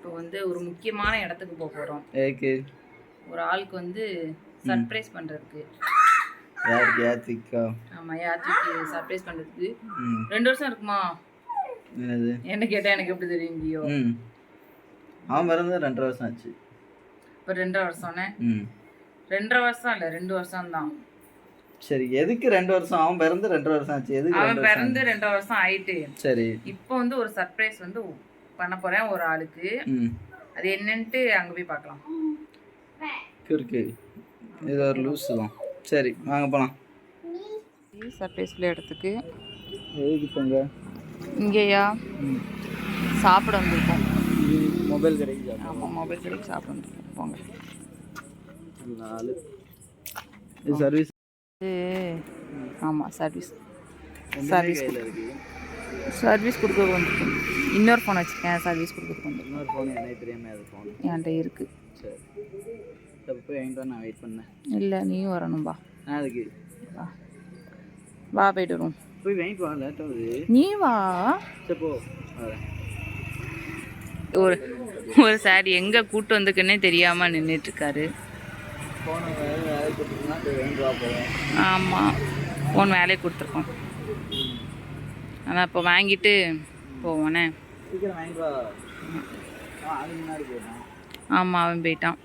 இப்போ வந்து ஒரு முக்கியமான இடத்துக்கு போக போகிறோம் ஏக்கு ஒரு ஆளுக்கு வந்து சர்ப்ரைஸ் பண்ணுறதுக்கு யாருக்கு யாத்திக்கா ஆமாம் யாத்திக்கு சர்ப்ரைஸ் பண்ணுறதுக்கு ம். ரெண்டு வருஷம் இருக்குமா? என்னது? என்ன கேட்டால் எனக்கு எப்படி தெரியும் ஜியோ ம். அவன் பிறந்து ரெண்டரை வருஷம் ஆச்சு. இப்போ ரெண்டரை வருஷம்னே? ம். ரெண்டரை வருஷம் இல்லை ரெண்டு வருஷம் தான் சரி எதுக்கு ரெண்டு வருஷம்? அவன் பிறந்து ரெண்டரை வருஷம் ஆச்சு. எதுக்கு அவன் ரெண்டு வருஷம்? பிறந்து ரெண்டரை வருஷம் ஆயிட்டு. சரி. இப்போ வந்து ஒரு சர்ப்ரைஸ் வந்து பண்ண போகிறேன் ஒரு ஆளுக்கு. அது என்னன்ட்டு அங்கே போய் பார்க்கலாம் இருக்கு இது ஒரு லூஸ் தான். சரி வாங்க போகலாம் சர்ப்ரைஸ் இடத்துக்கு. எதுக்கு போங்க இங்கேயா? சாப்பிட வந்திருக்கோம். மொபைல் கடைக்கு ஆமாம் மொபைல் கடைக்கு சாப்பிட வந்திருக்கோம். போங்க. நாலு. சர்வீஸ் ஆமாம் சர்வீஸ் சர்வீஸ் சர்வீஸ் கொடுக்க வந்திருக்கோம் இன்னொரு ஃபோன் வச்சுருக்கேன். சர்வீஸ் கொடுக்கறதுக்கு வந்திருக்கோம் இன்னொரு ஃபோன் எனக்கு தெரியாமல் அது ஃபோன் என்கிட்ட இருக்குது சரி. அப்போ போய் வாங்கிட்டு வா, நான் வெயிட் பண்ணேன். இல்லை நீயும் வரணும்பா நான் அதுக்கு வா. வா போயிட்டு வருவோம் போய் வாங்கிட்டு வா லேட் ஆகுது. நீ வா. சரி போ. ஒரு ஒரு சார் எங்கே கூட்டு வந்துக்குன்னே தெரியாமல் நின்றுட்டுருக்காரு ஆமாம் ஃபோன் வேலையை கொடுத்துருக்கோம். அதான் இப்போ வாங்கிட்டு போவோனே. ஆமாம் அவன் போயிட்டான்.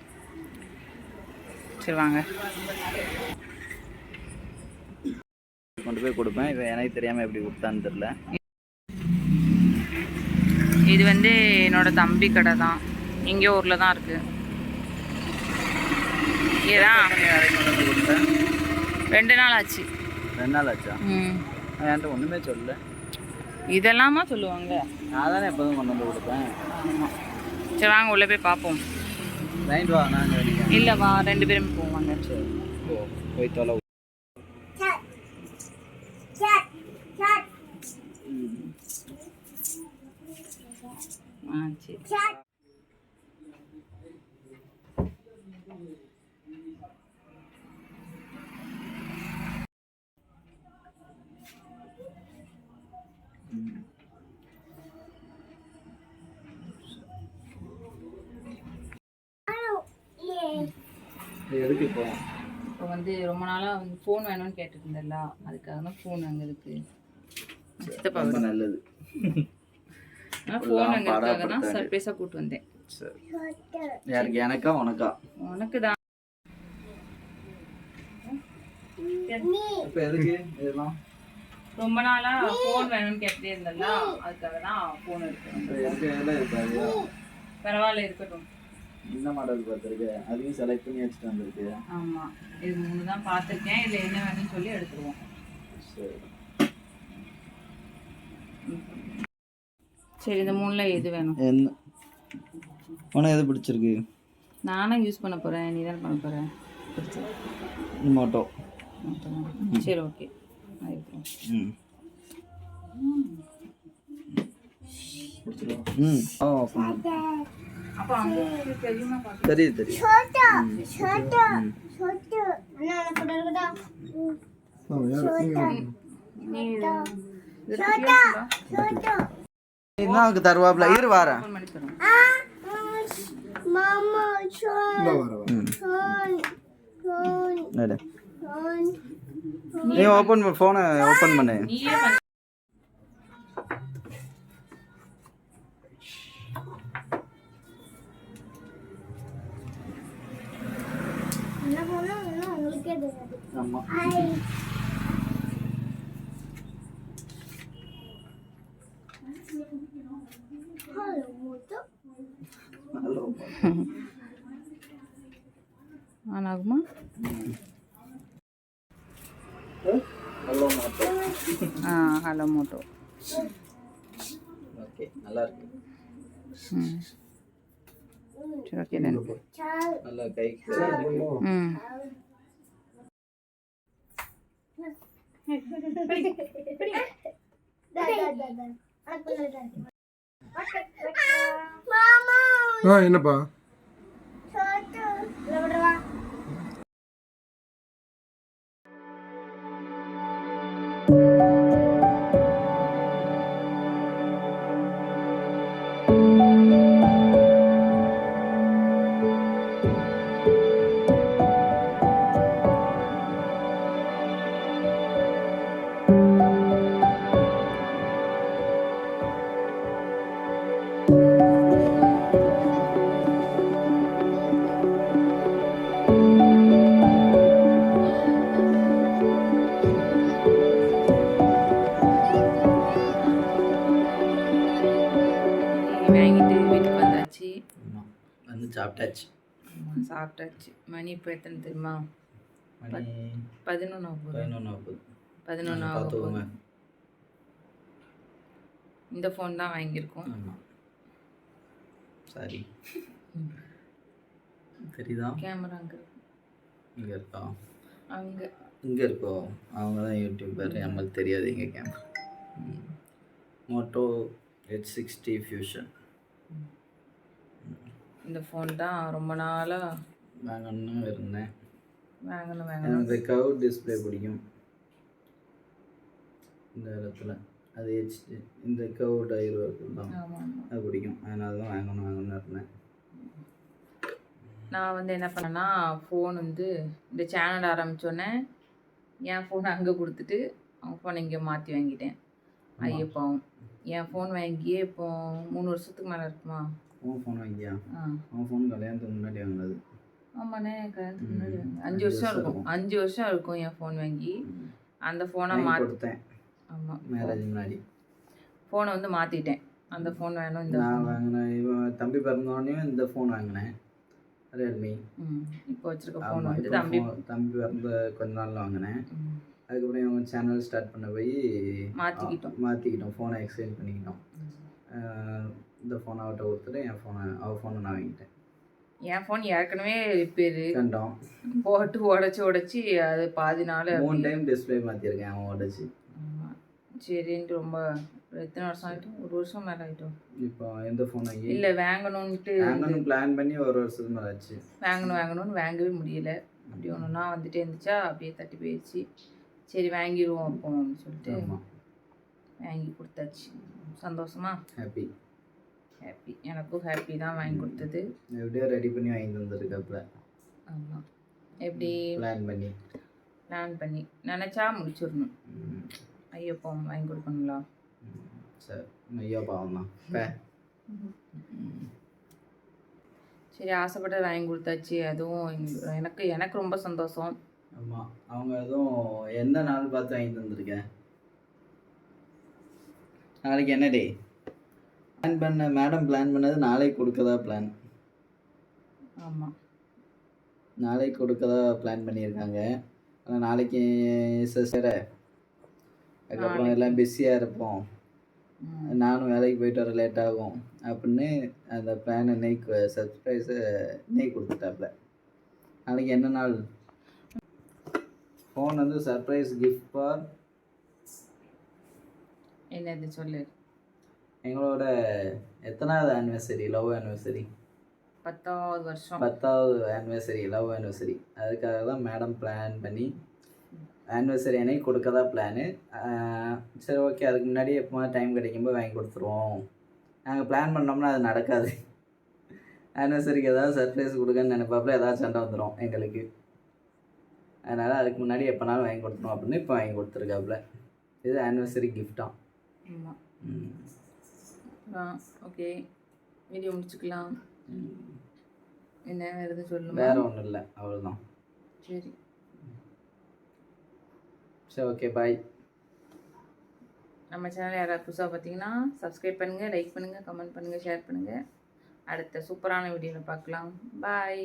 சரி வாங்க. கொண்டு போய் கொடுப்பேன். இவன் எனக்கு தெரியாமல் எப்படி கொடுத்தான்னு தெரில இது வந்து என்னோட தம்பி கடை தான். இங்கே ஊரில் தான் இருக்குது கொடுத்தேன். ரெண்டு நாள் ஆச்சு. ரெண்டு நாள் ஆச்சா? ம். என்கிட்ட ஒன்றுமே சொல்லல. இதெல்லாமா சொல்லுவாங்க நான் தானே எப்போதும் கொண்டு வந்து கொடுப்பேன் ஆமாம் சரி வாங்க உள்ளே போய் பார்ப்போம். வாங்கிட்டு வா நாங்கள் வெளியே இல்லை வா ரெண்டு பேரும் போவாங்க சரி போய் தொலை ஆ சரி எதுக்கு இப்போ? இப்போ வந்து ரொம்ப நாளாக வந்து ஃபோன் வேணும்னு கேட்டுட்டு இருந்தேன்ல அதுக்காக தான் ஃபோன் அங்கே இருக்கு. சித்தப்பா ரொம்ப நல்லது. ஃபோன் அங்கே இருக்காக தான் சர்ப்ரைஸாக கூட்டு வந்தேன். சரி. யாருக்கு? எனக்கா உனக்கா? உனக்கு தான். இப்போ எதுக்கு? இதெல்லாம்? ரொம்ப நாளாக ஃபோன் வேணும்னு கேட்டுட்டே இருந்தேன்ல. அதுக்காக தான் ஃபோன் இருக்காது பரவாயில்ல இருக்கட்டும். இந்த மாடல் பார்த்துருக்கு? அதையும் செலக்ட் பண்ணி வச்சுட்டு வந்திருக்கு. ஆமாம் இது மூணு தான் பார்த்துருக்கேன். இதில் என்ன வேணும்னு சொல்லி எடுத்துருவோம். சரி. சரி இந்த மூணில் எது வேணும்? என்ன? உனக்கு எது பிடிச்சிருக்கு? நானும் யூஸ் பண்ண போகிறேன் நீ தான் பண்ண போகிறேன் பிடிச்சது மோட்டோ சரி ஓகே ம். ம். ஆ தெரியுது நீ என்ன தருவாப்ல இரு வாரேன் பண்ணி தரோம். ம். எடு. நீ பண்ண ஆமாம் ஹலோ ஆன் ஆகுமா ஹலோ மோட்டோ. ஆ ஹலோ மோட்டோ. ஓகே நல்லா இருக்கு. ம். சரி ஓகே தென் ம் ஆ என்னப்பா வந்து சாப்பிட்டாச்சு. சாப்பிட்டாச்சு. மணி இப்போ எத்தனை தெரியுமா? பதினொன்று பதினொன்று பதினொன்று இந்த ஃபோன் தான் வாங்கியிருக்கோம். சரி. தெரியுதா? கேமரா அங்கே இங்கே இருக்கா? அங்கே. இங்கே இருக்கோ? அவங்க தான் யூடியூபர் நம்மளுக்கு தெரியாது எங்கள் camera. Moto H sixty Fusion இந்த ஃபோன் தான் ரொம்ப நாளாக வாங்கணும்னு இருந்தேன். வாங்கணும் வாங்கணும். இந்த கவர் டிஸ்பிளே பிடிக்கும். இந்த இடத்துல. அது ஹெச் இந்த கவர் டயர் தான் அது பிடிக்கும். அதனால தான் வாங்கணும் வாங்கணும்னு இருந்தேன். நான் வந்து என்ன பண்ணேன்னா ஃபோன் வந்து இந்த சேனல் ஆரம்பித்தோடனே என் ஃபோனை அங்கே கொடுத்துட்டு அவன் ஃபோனை இங்கே மாற்றி வாங்கிட்டேன். ஐயப்பாவும். என் ஃபோன் வாங்கியே இப்போ மூணு வருஷத்துக்கு மேலே இருக்குமா? உன் ஃபோன் வாங்கியா உன் ஃபோன் கல்யாணத்துக்கு முன்னாடி வாங்கினது. ஆமாண்ணே கல்யாணத்துக்கு முன்னாடி. அஞ்சு வருஷம் இருக்கும். அஞ்சு வருஷம் இருக்கும் என் ஃபோன் வாங்கி. அந்த ஃபோனை வாங்கி மாற்றி கொடுத்தேன். ஆமாம் மேரேஜ் முன்னாடி. ஃபோனை வந்து மாற்றிட்டேன் அந்த ஃபோன் வேணும் இந்த நான். வாங்கினேன் இவன் தம்பி பிறந்தோடனே இந்த ஃபோன் வாங்கினேன். ரியல்மி இப்போ வச்சிருக்க ஃபோன் வந்து தம்பி தம்பி பிறந்த கொஞ்ச நாள்ல வாங்கினேன். அதுக்கப்புறம் இவங்க சேனல் ஸ்டார்ட் பண்ண போய் மாத்திக்கிட்டோம். மாற்றிக்கிட்டோம் ஃபோனை எக்ஸ்சேஞ்ச் பண்ணிக்கிட்டோம். இந்த ஃபோனை அவட்ட கொடுத்துட்டு என் ஃபோனை அவள் ஃபோனை நான் வாங்கிட்டேன். என் ஃபோன் ஏற்கனவே ரிப்பேரு கண்டோம். போட்டு உடச்சி உடச்சி அது பாதி நாள் மூணு டைம் டிஸ்பிளே மாற்றிருக்கேன் அவன் உடச்சி. சரின்ட்டு ரொம்ப எத்தனை வருஷம் ஆகிட்டோம் ஒரு வருஷம் மேலே ஆகிட்டோம் இப்போ எந்த ஃபோன் வாங்கி இல்லை வாங்கணுன்ட்டு வாங்கணும் பிளான் பண்ணி ஒரு வருஷத்துக்கு மேலே ஆச்சு. வாங்கணும் வாங்கணும்னு வாங்கவே முடியல. அப்படி ஒன்றுனா வந்துட்டே இருந்துச்சா அப்படியே தட்டி போயிடுச்சு சரி வாங்கிடுவோம் அப்போ சொல்லிட்டு வாங்கி கொடுத்தாச்சு. சந்தோஷமா? ஹாப்பி ஹாப்பி எனக்கும் ஹாப்பி தான் வாங்கி கொடுத்தது. எப்படியோ ரெடி பண்ணி வாங்கி தந்துருக்காப்புல ஆமாம் எப்படி? பிளான் பண்ணி. பிளான் பண்ணி. நினச்சா முடிச்சிடணும். ம், ஐயப்போ வாங்கி கொடுக்கணுங்களா சரி. ஐயோ பாவம் தான். சரி ஆசைப்பட்டு வாங்கி கொடுத்தாச்சு. அதுவும் எனக்கு எனக்கு ரொம்ப சந்தோஷம். ஆமாம் அவங்க எதுவும் எந்த நாள் பார்த்து வாங்கி தந்திருக்கேன் நாளைக்கு என்ன டே பிளான் பண்ண மேடம் பிளான் பண்ணது நாளைக்கு கொடுக்கதா பிளான் ஆமாம் நாளைக்கு கொடுக்கதா பிளான் பண்ணியிருக்காங்க. ஆனால் நாளைக்கு சிஸ்டர் அதுக்கப்புறம் எல்லாம் பிஸியாக இருப்போம். நானும் வேலைக்கு போயிட்டு வர லேட் ஆகும். அப்படின்னு அந்த பிளானை இன்னைக்கு சர்ப்ரைஸை இன்னைக்கு கொடுத்துட்டாப்புல நாளைக்கு என்ன நாள்? ஃபோன் வந்து சர்ப்ரைஸ் கிஃப்ட் ஃபார் என்னது சொல்லு. எங்களோட எத்தனாவது ஆனிவர்சரி லவ் ஆனிவர்சரி பத்தாவது வருஷம். பத்தாவது ஆனிவர்சரி லவ் ஆனிவர்சரி அதுக்காக தான் மேடம் பிளான் பண்ணி ஆனிவர்சரி அன்னைக்கு கொடுக்கதா பிளானு சரி ஓகே அதுக்கு முன்னாடி எப்போ டைம் கிடைக்கும்போது வாங்கி கொடுத்துருவோம். நாங்கள் பிளான் பண்ணோம்னா அது நடக்காது. ஆனிவர்சரிக்கு ஏதாவது சர்ப்ரைஸ் கொடுக்கன்னு நினைப்பாப்புல ஏதாவது சண்டை வந்துடும் எங்களுக்கு. அதனால் அதுக்கு முன்னாடி எப்போனாலும் வாங்கி கொடுத்துரும் அப்படின்னு இப்போ வாங்கி கொடுத்துருக்காப்புல. இது ஆனிவர்சரி கிஃப்டாம் ஆமாம் ஓகே. வீடியோ முடிச்சுக்கலாம். என்ன வேறு எதுவும் சொல்லுமா? வேறு ஒன்றும் இல்லை அவ்வளோதான் சரி. சரி ஓகே பாய் நம்ம சேனல் யாராவது புதுசாக பார்த்தீங்கன்னா சப்ஸ்கிரைப் பண்ணுங்கள் லைக் பண்ணுங்கள் கமெண்ட் பண்ணுங்கள் ஷேர் பண்ணுங்கள் அடுத்த சூப்பரான வீடியோவில் பார்க்கலாம் பாய்